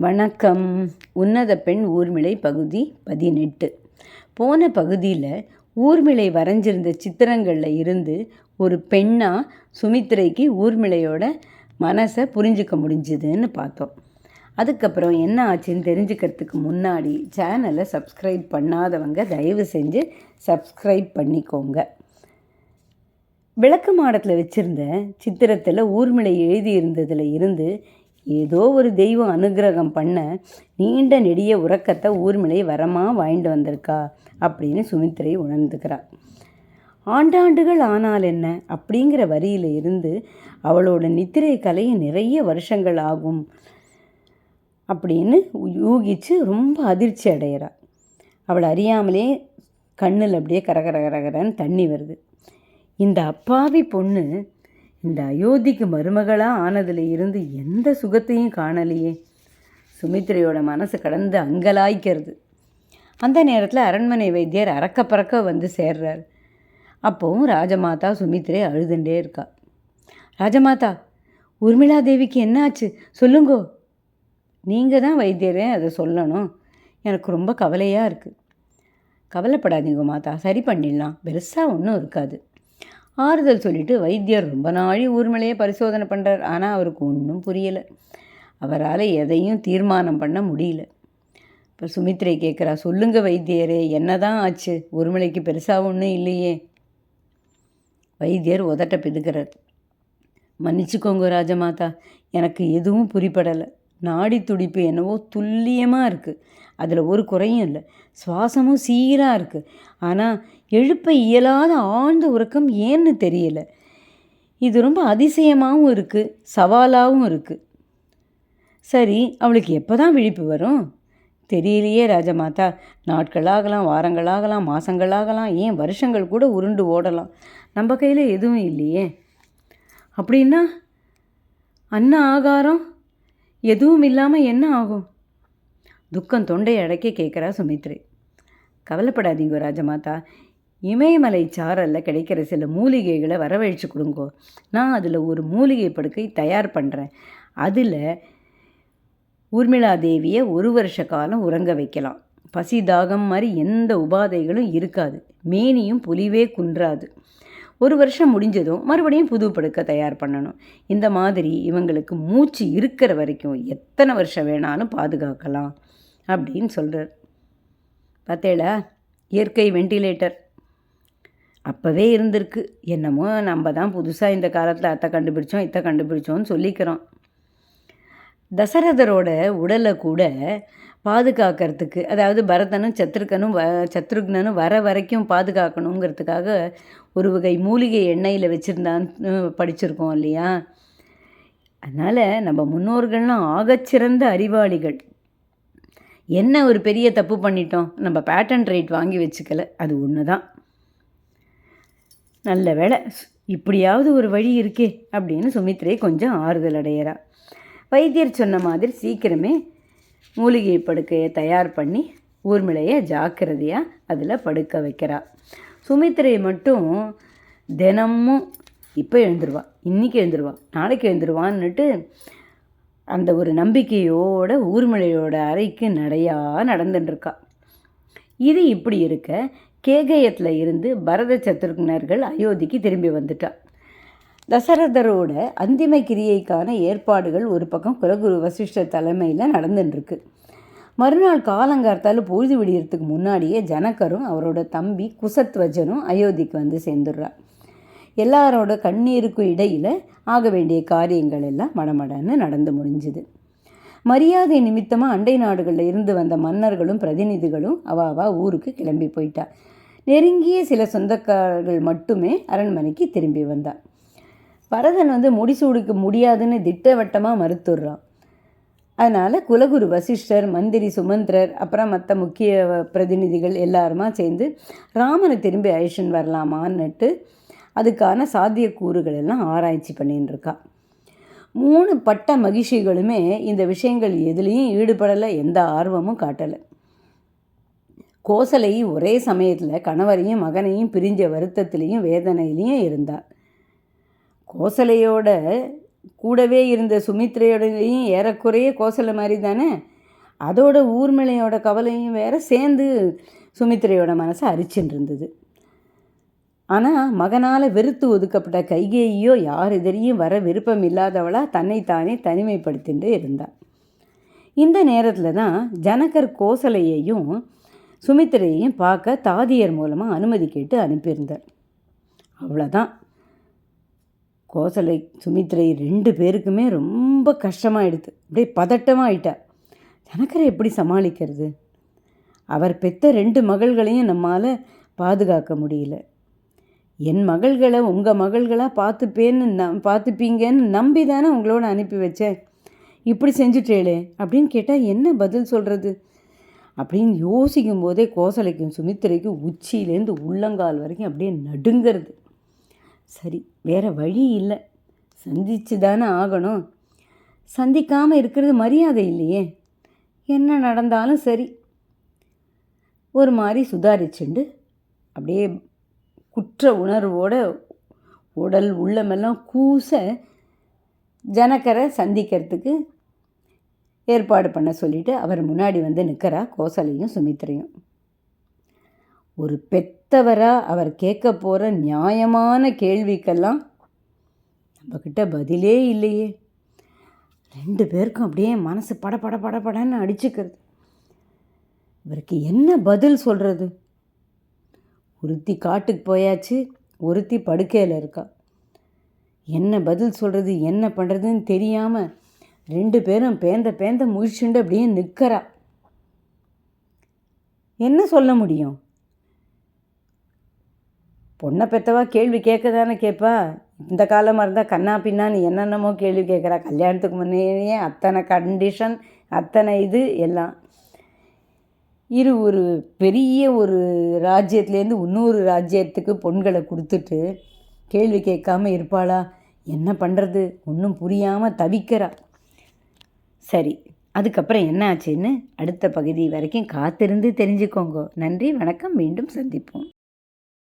வணக்கம். உன்னத பெண் ஊர்மிளை பகுதி பதினெட்டு. போன பகுதியில் ஊர்மிளை வரைஞ்சிருந்த சித்திரங்களில் இருந்து ஒரு பெண்ணாக சுமித்திரைக்கு ஊர்மிளையோட மனசை புரிஞ்சுக்க முடிஞ்சுதுன்னு பார்த்தோம். அதுக்கப்புறம் என்ன ஆச்சுன்னு தெரிஞ்சுக்கிறதுக்கு முன்னாடி சேனலை சப்ஸ்கிரைப் பண்ணாதவங்க தயவு செஞ்சு சப்ஸ்கிரைப் பண்ணிக்கோங்க. விளக்கு மாடத்தில் வச்சுருந்த சித்திரத்தில் ஊர்மிளை எழுதியிருந்ததில் இருந்து ஏதோ ஒரு தெய்வம் அனுகிரகம் பண்ண நீண்ட நெடிய உறக்கத்தை ஊர்மிளை வரமாக வாங்கிட்டு வந்திருக்கா? அப்படின்னு சுமித்திரை உணர்ந்துக்கிறாள் ஆண்டாண்டுகள் ஆனால் என்ன? அப்படிங்கிற வரியில் இருந்து அவளோட நித்திரை கலைய நிறைய வருஷங்கள் ஆகும் அப்படின்னு யூகிச்சு ரொம்ப அதிர்ச்சி அடைகிறாள் அவள் அறியாமலே கண்ணில் அப்படியே கரகர கரகரன்னு தண்ணி வருது. இந்த அப்பாவி பொண்ணு இந்த அயோத்திக்கு மருமகளாக ஆனதில் இருந்து எந்த சுகத்தையும் காணலையே. சுமித்திரையோட மனசு கடந்து அங்கலாய்க்கிறது. அந்த நேரத்தில் அரண்மனை வைத்தியர் அறக்க பறக்க வந்து சேர்றார். அப்போவும் ராஜமாதா சுமித்திரை அழுதுண்டே இருக்கா. ராஜமாதா உர்மிளா தேவிக்கு என்னாச்சு? சொல்லுங்கோ. நீங்கள் தான் வைத்தியரே அதை சொல்லணும். எனக்கு ரொம்ப கவலையாக இருக்குது கவலைப்படாதீங்க மாதா சரி பண்ணிடலாம். பெருசாக ஒன்றும் இருக்காது. ஆறுதல் சொல்லிட்டு வைத்தியர் ரொம்ப நாளி ஊர்மலையே பரிசோதனை பண்ணுறார் ஆனால் அவருக்கு ஒன்றும் புரியலை. அவரால் எதையும் தீர்மானம் பண்ண முடியல. இப்போ சுமித்ரை கேட்குறா சொல்லுங்க வைத்தியரே என்ன தான் ஆச்சு? ஒருமலைக்கு பெருசாக ஒன்றும் இல்லையே. வைத்தியர் உதட்ட பிதுக்கிறார் மன்னிச்சுக்கோங்க ராஜமாதா எனக்கு எதுவும் புரிப்படலை நாடி துடிப்பு என்னவோ துல்லியமாக இருக்குது அதில் ஒரு குறையும் இல்லை. சுவாசமும் சீராக இருக்குது ஆனால் எழுப்ப இயலாத ஆழ்ந்த உறக்கம் ஏன்னு தெரியல. இது ரொம்ப அதிசயமாகவும் இருக்குது சவாலாகவும் இருக்குது சரி அவளுக்கு எப்போ தான் விழிப்பு வரும்? தெரியலையே ராஜமாதா. நாட்களாகலாம் வாரங்களாகலாம் மாதங்களாகலாம் ஏன் வருஷங்கள் கூட உருண்டு ஓடலாம்? நம்ம கையில் எதுவும் இல்லையே. அப்படின்னா அன்ன ஆகாரம் எதுவும் இல்லாமல் என்ன ஆகும்? துக்கம் தொண்டை அடக்கி கேட்குறா சுமித்ரி. கவலைப்படாதீங்க ராஜமாதா. இமயமலை சாரல்ல கிடைக்கிற சில மூலிகைகளை வரவழைச்சு கொடுங்கோ. நான் அதில் ஒரு மூலிகை படுக்கை தயார் பண்ணுறேன் அதில் ஊர்மிளா தேவியை ஒரு வருஷ காலம் உறங்க வைக்கலாம். பசி தாகம் மாதிரி எந்த உபாதைகளும் இருக்காது. மேனியும் புலிவே குன்றாது. ஒரு வருஷம் முடிஞ்சதும் மறுபடியும் புது படுக்கை தயார் பண்ணணும். இந்த மாதிரி இவங்களுக்கு மூச்சு இருக்கிற வரைக்கும் எத்தனை வருஷம் வேணாலும் பாதுகாக்கலாம். அப்படின்னு சொல்கிறார் பார்த்தேளா இயற்கை வெண்டிலேட்டர் அப்போவே இருந்திருக்கு. என்னமோ நம்ம தான் புதுசாக இந்த காலத்தில் அத்தை கண்டுபிடிச்சோம் இத்தை கண்டுபிடிச்சோன்னு சொல்லிக்கிறோம். தசரதரோட உடலை கூட பாதுகாக்கிறதுக்கு அதாவது பரதனும் சத்ருகனும் வ சத்ருக்னனும் வர வரைக்கும் பாதுகாக்கணுங்கிறதுக்காக ஒரு வகை மூலிகை எண்ணெயில் வச்சுருந்தான்னு படிச்சிருக்கோம் இல்லையா? அதனால் நம்ம முன்னோர்கள்லாம் ஆகச்சிறந்த அறிவாளிகள். என்ன ஒரு பெரிய தப்பு பண்ணிட்டோம்? நம்ம பேட்டன் ரைட் வாங்கி வச்சுக்கல. அது ஒன்று தான் நல்ல வேலை இப்படியாவது ஒரு வழி இருக்கே அப்படின்னு சுமித்ரே கொஞ்சம் ஆறுதல் அடையிறா. வைத்தியர் சொன்ன மாதிரி சீக்கிரமே மூலிகை படுக்கையை தயார் பண்ணி ஊர்மிளையை ஜாக்கிரதையாக அதில் படுக்க வைக்கிறா. சுமித்ரை மட்டும் தினமும் இப்போ எழுந்துருவா. இன்றைக்கி எழுந்துருவா. நாளைக்கு எழுந்துருவான்னுட்டு அந்த ஒரு நம்பிக்கையோட ஊர்மிளையோட அறைக்கு நடையாக நடந்துட்டுருக்கா இது இப்படி இருக்க கேகயத்தில் இருந்து பரத சத்ருக்னர்கள் அயோத்திக்கு திரும்பி வந்துட்டா. தசரதரோட அந்திம கிரியைக்கான ஏற்பாடுகள் ஒரு பக்கம் குலகுரு வசிஷ்டர் தலைமையில் நடந்துட்டுருக்கு மறுநாள் காலங்கார்த்தால் பொழுது விடியறதுக்கு முன்னாடியே ஜனகரும் அவரோட தம்பி குசத்வஜனும் அயோத்திக்கு வந்து சேர்ந்துடுறா. எல்லாரோட கண்ணீருக்கும் இடையில் ஆக வேண்டிய காரியங்கள் எல்லாம் மடமடன்னு நடந்து முடிஞ்சுது. மரியாதை நிமித்தமாக அண்டை நாடுகளில் இருந்து வந்த மன்னர்களும் பிரதிநிதிகளும் அவாவா ஊருக்கு கிளம்பி போயிட்டா. நெருங்கிய சில சொந்தக்காரர்கள் மட்டுமே அரண்மனைக்கு திரும்பி வந்தா. பரதன் வந்து முடிசூடுக்க முடியாதுன்னு திட்டவட்டமாக மறுத்துடுறான் அதனால் குலகுரு வசிஷ்டர் மந்திரி சுமந்திரர் அப்புறம் மற்ற முக்கிய பிரதிநிதிகள் எல்லாருமா சேர்ந்து ராமனை திரும்பி அழிச்சுன்னு வரலாமான்னுட்டு அதுக்கான சாத்தியக்கூறுகள் எல்லாம் ஆராய்ச்சி பண்ணின்னு இருக்கா மூணு பட்ட மகிழ்ச்சிகளுமே இந்த விஷயங்கள் எதுலேயும் ஈடுபடலை எந்த ஆர்வமும் காட்டலை. கோசலை ஒரே சமயத்தில் கணவரையும் மகனையும் பிரிஞ்ச வருத்தத்திலையும் வேதனையிலையும் இருந்தார் கோசலையோட கூடவே இருந்த சுமித்ரையோடையும் ஏறக்குறைய கோசலை மாதிரி தானே அதோட ஊர்மிளையோட கவலையும் வேற சேர்ந்து சுமித்ரையோட மனசை அரிச்சுட்டு இருந்தது. ஆனால் மகனால் வெறுத்து ஒதுக்கப்பட்ட கைகேயியோ யார் எதிரியும் வர விருப்பம் இல்லாதவளாக தன்னைத்தானே தனிமைப்படுத்திட்டு இருந்தாள். இந்த நேரத்தில் தான் ஜனகர் கோசலையையும் சுமித்திரையையும் பார்க்க தாதியர் மூலமாக அனுமதி கேட்டு அனுப்பியிருந்தார். அவ்வளோதான் கோசலை சுமித்ரை ரெண்டு பேருக்குமே ரொம்ப கஷ்டமாயிடுது. அப்படியே பதட்டமாக ஆயிட்டா ஜனகரை எப்படி சமாளிக்கிறது? அவர் பெற்ற ரெண்டு மகள்களையும் நம்மால் பாதுகாக்க முடியல. என் மகள்களை உங்கள் மகள்களாக பார்த்துப்பேன்னு நம் பார்த்துப்பீங்கன்னு நம்பி தானே உங்களோட அனுப்பி வச்சேன். இப்படி செஞ்சுட்டேளே அப்படின்னு கேட்டால் என்ன பதில் சொல்கிறது அப்படின்னு யோசிக்கும் போதே கோசலைக்கும் சுமித்திரைக்கும் உச்சியிலேருந்து உள்ளங்கால் வரைக்கும் அப்படியே நடுங்கிறது. சரி வேறு வழி இல்லை. சந்திச்சு தானே ஆகணும். சந்திக்காமல் இருக்கிறது மரியாதை இல்லையே. என்ன நடந்தாலும் சரி. ஒரு மாதிரி சுதாரிச்சுண்டு அப்படியே குற்ற உணர்வோட உடல் உள்ளமெல்லாம் கூச ஜனக்கரை சந்திக்கிறதுக்கு ஏற்பாடு பண்ண சொல்லிட்டு அவர் முன்னாடி வந்து நிற்கிறா கோசலையும் சுமித்திரையும் ஒரு பெத்தவராக அவர் கேட்க போகிற நியாயமான கேள்விக்கெல்லாம் நம்மக்கிட்ட பதிலே இல்லையே. ரெண்டு பேருக்கும் அப்படியே மனசு பட பட பட படன்னு அடிச்சுக்கிறது. இவருக்கு என்ன பதில் சொல்கிறது ஒருத்தி காட்டுக்கு போயாச்சு ஒருத்தி படுக்கையில் இருக்கா. என்ன பதில் சொல்கிறது என்ன பண்ணுறதுன்னு தெரியாமல் ரெண்டு பேரும் பேந்த பேந்த முழிச்சுண்டு அப்படியே நிற்கிறா என்ன சொல்ல முடியும்? பொண்ணை பெத்தவா கேள்வி கேட்க தானே கேட்பா இந்த காலமாக இருந்தால் கண்ணா பின்னான்னு என்னென்னமோ கேள்வி கேட்குறா. கல்யாணத்துக்கு முன்னேயே அத்தனை கண்டிஷன் அத்தனை இது எல்லாம். இரு ஒரு பெரிய ஒரு ராஜ்யத்துலேருந்து இன்னொரு ராஜ்யத்துக்கு பொண்களை கொடுத்துட்டு கேள்வி கேட்காம இருப்பாளா? என்ன பண்ணுறது ஒன்றும் புரியாமல் தவிக்கிறா. சரி அதுக்கப்புறம் என்ன ஆச்சுன்னு அடுத்த பகுதி வரைக்கும் காத்திருந்து தெரிஞ்சுக்கோங்க. நன்றி வணக்கம் மீண்டும் சந்திப்போம்.